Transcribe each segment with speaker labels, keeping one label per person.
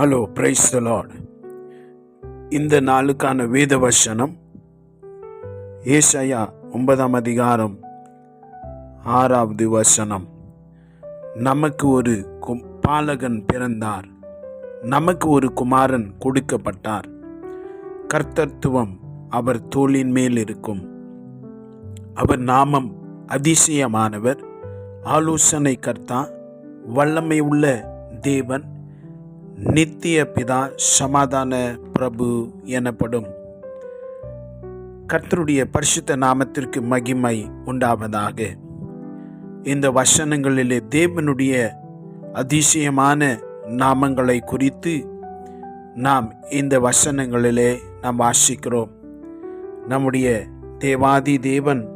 Speaker 1: Hello praise the Lord இந்த நாளுக்கான வேத வசனம் ஏசையா ஒன்பதாம் அதிகாரம் ஆறாவது வசனம். நமக்கு ஒரு பாலகன் பிறந்தார். நமக்கு ஒரு குமாரன் கொடுக்கப்பட்டார். கர்த்தத்துவம் அவர் தோளின் மேல் இருக்கும். அவர் நாமம் அதிசயமானவர். ஆலோசனை கர்த்தா வல்லமை உள்ள தேவன். நித்திய பிதா சமாதான பிரபு எனப்படும் கர்த்தருடைய பரிசுத்த நாமத்திற்கு மகிமை உண்டாவதாக. இந்த வசனங்களிலே தேவனுடைய அதிசயமான நாமங்களை குறித்து நாம் இந்த வசனங்களிலே நாம் வாசிக்கிறோம். நம்முடைய தேவாதி தேவன்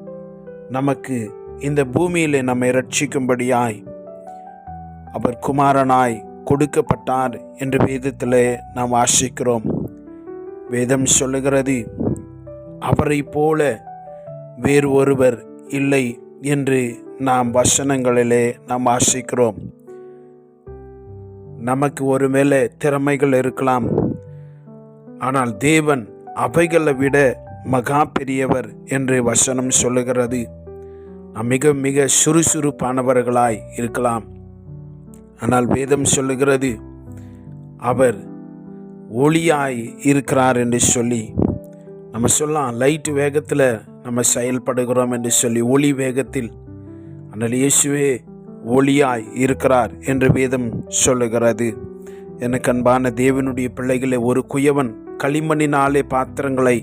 Speaker 1: நமக்கு இந்த பூமியிலே நம்மை ரட்சிக்கும்படியாய் அவர் குமாரனாய் கொடுக்கப்பட்டார் என்று வேதத்திலே நாம் வாசிக்கிறோம். வேதம் சொல்லுகிறது அவரை போல வேறு ஒருவர் இல்லை என்று நாம் வசனங்களிலே நாம் வாசிக்கிறோம். நமக்கு ஒருவேளை திறமைகள் இருக்கலாம். ஆனால் தேவன் அவைகளை விட மகா பெரியவர் என்று வசனம் சொல்லுகிறது. நாம் மிக மிக சுறுசுறுப்பானவர்களாய் இருக்கலாம். ஆனால் வேதம் சொல்லுகிறது அவர் ஒளியாய் இருக்கிறார் என்று சொல்லி நம்ம சொல்லலாம் லைட் வேகத்தில் நம்ம செயல்படுகிறோம் என்று சொல்லி ஒளி வேகத்தில். ஆனால் இயேசுவே ஒளியாய் இருக்கிறார் என்று வேதம் சொல்லுகிறது. எனக்கு அன்பான தேவனுடைய பிள்ளைகளை ஒரு குயவன் களிமண்ணினாலே பாத்திரங்களை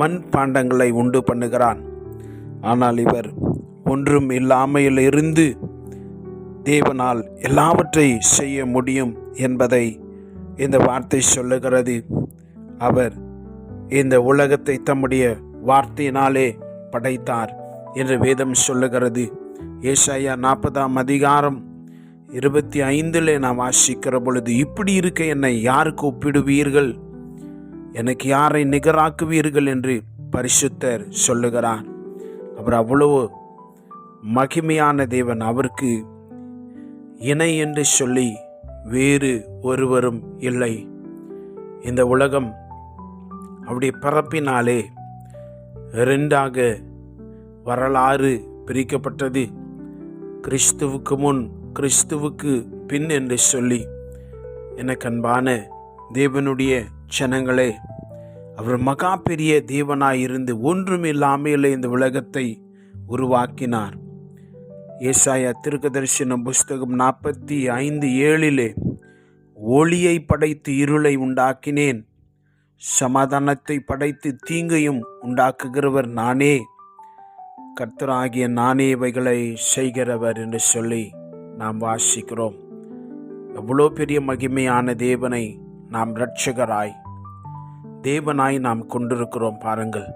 Speaker 1: மண் பாண்டங்களை உண்டு பண்ணுகிறான். ஆனால் இவர் ஒன்றும் இல்லாமையில் இருந்து தேவனால் எல்லாவற்றை செய்ய முடியும் என்பதை இந்த வார்த்தை சொல்லுகிறது. அவர் இந்த உலகத்தை தம்முடைய வார்த்தையினாலே படைத்தார் என்று வேதம் சொல்லுகிறது. ஏசாயா நாற்பதாம் அதிகாரம் இருபத்தி ஐந்தில் நான் வாசிக்கிற பொழுது இப்படி இருக்க என்னை யாருக்கு ஒப்பிடுவீர்கள்? எனக்கு யாரை நிகராக்குவீர்கள்? என்று பரிசுத்தர் சொல்லுகிறார். அவர் அவ்வளவு மகிமையான தேவன். அவருக்கு இணை என்று சொல்லி வேறு ஒருவரும் இல்லை. இந்த உலகம் அப்படி பரப்பினாலே ரெண்டாக வரலாறு பிரிக்கப்பட்டது. கிறிஸ்துவுக்கு முன் கிறிஸ்துவுக்கு பின் என்று சொல்லி எனக்கு அன்பான தேவனுடைய ஜனங்களே அவர் மகா பெரிய தேவனாயிருந்து ஒன்றும் இல்லாமல் இந்த உலகத்தை உருவாக்கினார். ஏசாயா திருக்கதர்சனம் புஸ்தகம் நாற்பத்தி ஐந்து ஏழிலே ஒளியை படைத்து இருளை உண்டாக்கினேன் சமாதானத்தை படைத்து தீங்கையும் உண்டாக்குகிறவர் நானே. கர்த்தராகிய நானே இவைகளை செய்கிறவர் என்று சொல்லி நாம் வாசிக்கிறோம். எவ்வளோ பெரிய மகிமையான தேவனை நாம் இரட்சகராய் தேவனாய் நாம் கொண்டிருக்கிறோம் பாருங்கள்.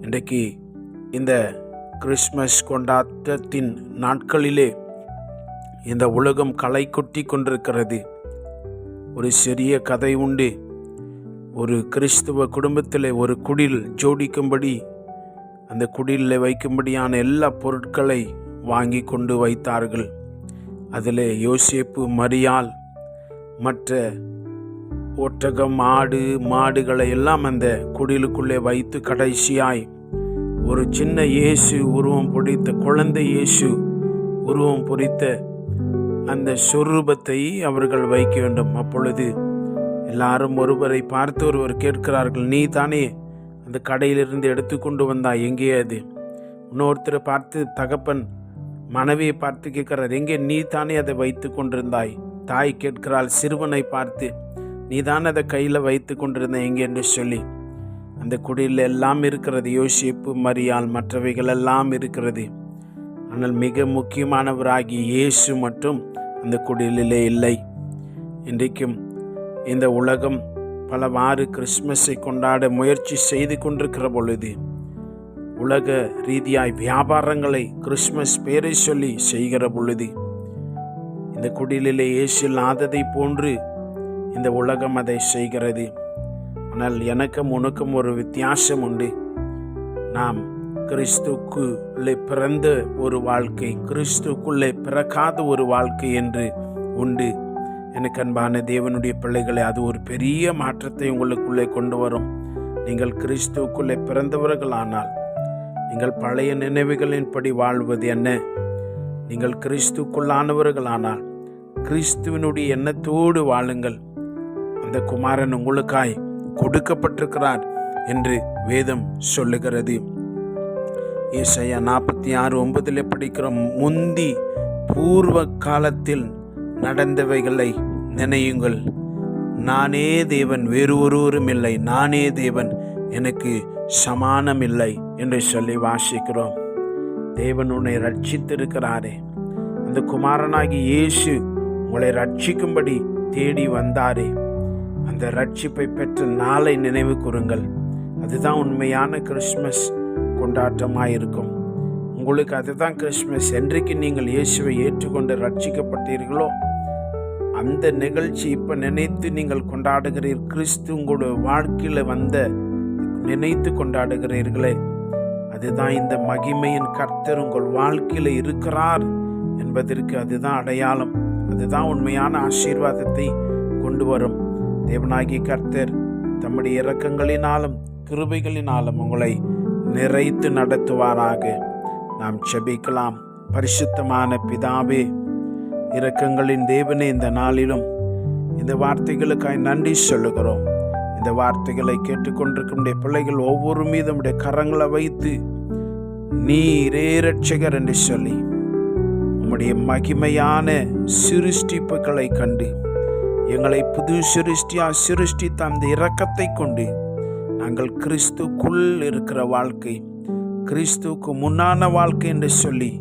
Speaker 1: இன்றைக்கு இந்த கிறிஸ்மஸ் கொண்டாட்டத்தின் நாட்களிலே இந்த உலகம் களை கொட்டி கொண்டிருக்கிறது. ஒரு சிறிய கதை உண்டு. ஒரு கிறிஸ்துவ குடும்பத்தில் ஒரு குடில் ஜோடிக்கும்படி அந்த குடிலில் வைக்கும்படியான எல்லா பொருட்களை வாங்கி கொண்டு வைத்தார்கள். அதில் யோசேப்பு மரியால் மற்ற ஒட்டகம் ஆடு மாடுகளை எல்லாம் அந்த குடிலுக்குள்ளே வைத்து கடைசியாய் ஒரு சின்ன இயேசு உருவம் பொடித்த குழந்தை இயேசு உருவம் பொறித்த அந்த சொரூபத்தை அவர்கள் வைக்க வேண்டும். அப்பொழுது எல்லாரும் ஒருவரை பார்த்து ஒருவர் கேட்கிறார்கள் நீ தானே அந்த கடையிலிருந்து எடுத்து கொண்டு வந்தாய்? எங்கே அது? இன்னொருத்தரை பார்த்து தகப்பன் மனைவியை பார்த்து கேட்கிறார் எங்கே நீ தானே அதை வைத்து கொண்டிருந்தாய்? தாய் கேட்கிறாள் சிறுவனை பார்த்து நீ தான் அதை கையில் வைத்து கொண்டிருந்த எங்கே? என்று சொல்லி அந்த குடியில் எல்லாம் இருக்கிறது யோசிப்பு மரியால் மற்றவைகள் எல்லாம் இருக்கிறது. ஆனால் மிக முக்கியமானவராகி இயேசு மட்டும் அந்த குடிலே இல்லை. இன்றைக்கும் இந்த உலகம் பலவாறு கிறிஸ்மஸை கொண்டாட முயற்சி செய்து கொண்டிருக்கிற பொழுது உலக ரீதியாய் வியாபாரங்களை கிறிஸ்மஸ் பேரை சொல்லி செய்கிற பொழுது இந்த குடிலே இயேசு இல்லாததை போன்று இந்த உலகம் அதை செய்கிறது. ஆனால் எனக்கும் உனக்கும் ஒரு வித்தியாசம் உண்டு. நாம் கிறிஸ்துக்குள்ளே பிறந்த ஒரு வாழ்க்கை கிறிஸ்துக்குள்ளே பிறக்காத ஒரு வாழ்க்கை என்று உண்டு. எனக்கு அன்பான தேவனுடைய பிள்ளைகளை அது ஒரு பெரிய மாற்றத்தை உங்களுக்குள்ளே கொண்டு வரும். நீங்கள் கிறிஸ்துவுக்குள்ளே பிறந்தவர்களானால் நீங்கள் பழைய நினைவுகளின்படி வாழ்வது என்ன? நீங்கள் கிறிஸ்துக்குள்ளானவர்களானால் கிறிஸ்துவனுடைய எண்ணத்தோடு வாழுங்கள். அந்த குமாரன் உங்களுக்காய் கொடுக்கப்பட்டிருக்கிறார் என்று வேதம் சொல்லுகிறது. ஏசையா நாற்பத்தி ஆறு ஒன்பதில் படிக்கிறோம் முந்தி பூர்வ காலத்தில் நடந்தவைகளை நினையுங்கள். நானே தேவன் வேறு ஒருவரும் இல்லை. நானே தேவன் எனக்கு சமானம் இல்லை என்று சொல்லி வாசிக்கிறோம். தேவன் உன்னை ரட்சித்திருக்கிறாரே. அந்த குமாரனாகி இயேசு உங்களை ரட்சிக்கும்படி தேடி வந்தாரே. இந்த ரட்சிப்பை பெற்ற நாளை நினைவு கூறுங்கள். அதுதான் உண்மையான கிறிஸ்மஸ் கொண்டாட்டமாக இருக்கும் உங்களுக்கு அதுதான் கிறிஸ்மஸ் என்றைக்கு நீங்கள் இயேசுவை ஏற்றுக்கொண்டு ரட்சிக்கப்பட்டீர்களோ அந்த நிகழ்ச்சி இப்போ நினைத்து நீங்கள் கொண்டாடுகிறீர். கிறிஸ்து உங்களுடைய வாழ்க்கையில் வந்த நினைத்து கொண்டாடுகிறீர்களே அதுதான் இந்த மகிமையின் கர்த்தர் உங்கள் வாழ்க்கையில் இருக்கிறார் என்பதற்கு அதுதான் அடையாளம். அதுதான் உண்மையான ஆசீர்வாதத்தை கொண்டு வரும். தேவனாகிய கர்த்தர் தம்முடைய இரக்கங்களினாலும் கிருபைகளினாலும் உங்களை நிறைத்து நடத்துவாராக. நாம் செபிக்கலாம் பரிசுத்தமான பிதாவே இரக்கங்களின் தேவனே இந்த நாளிலும் இந்த வார்த்தைகளுக்காய் நன்றி சொல்லுகிறோம். இந்த வார்த்தைகளை கேட்டுக்கொண்டிருக்கும் பிள்ளைகள் ஒவ்வொரு மீதும் கரங்களை வைத்து நீரே ரட்சகர் என்று சொல்லி உம்முடைய மகிமையான சிருஷ்டிப்புகளை கண்டு எங்களை புது சிருஷ்டியா சிருஷ்டித்த அந்த இரக்கத்தை கொண்டு நாங்கள் கிறிஸ்துக்குள் இருக்கிற வாழ்க்கை கிறிஸ்துவுக்கு முன்னான வாழ்க்கை என்று சொல்லி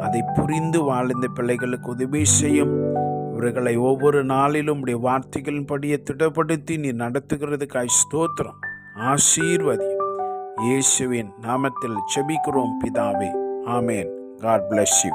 Speaker 1: அதை புரிந்து வாழ்ந்த பிள்ளைகளுக்கு உதவி செய்யும். இவர்களை ஒவ்வொரு நாளிலும் உடைய வார்த்தைகளின்படியே திடப்படுத்தி நீ நடத்துகிறதுக்காய் ஸ்தோத்திரம் ஆசீர்வதி இயேசுவின் நாமத்தில் செபிக்கிறோம் பிதாவே. ஆமேன். God bless you